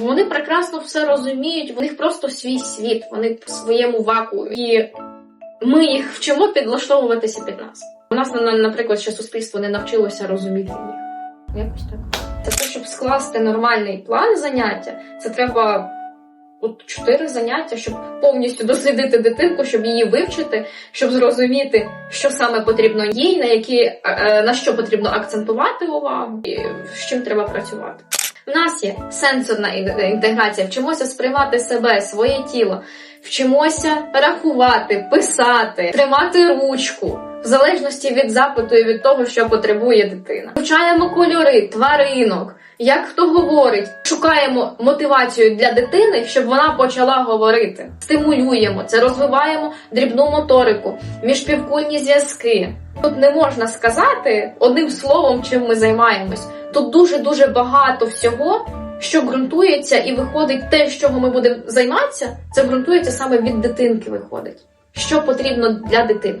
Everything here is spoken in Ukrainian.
Вони прекрасно все розуміють, в них просто свій світ, вони в своєму вакуумі. І ми їх вчимо підлаштовуватися під нас. У нас, на- наприклад, ще суспільство не навчилося розуміти їх. Якось так. Це те, щоб скласти нормальний план заняття, це треба от чотири заняття, щоб повністю дослідити дитинку, щоб її вивчити, щоб зрозуміти, що саме потрібно їй, на які е, е, на що потрібно акцентувати увагу, і з чим треба працювати. У нас є сенсорна інтеграція, вчимося сприймати себе, своє тіло, вчимося рахувати, писати, тримати ручку. В залежності від запиту і від того, що потребує дитина. Вивчаємо кольори, тваринок, як хто говорить, шукаємо мотивацію для дитини, щоб вона почала говорити. Стимулюємо це, розвиваємо дрібну моторику, міжпівкульні зв'язки. Тут не можна сказати одним словом, чим ми займаємось. Тут дуже дуже багато всього, що ґрунтується і виходить те, з чого ми будемо займатися, це ґрунтується саме від дитинки. Виходить, що потрібно для дитини.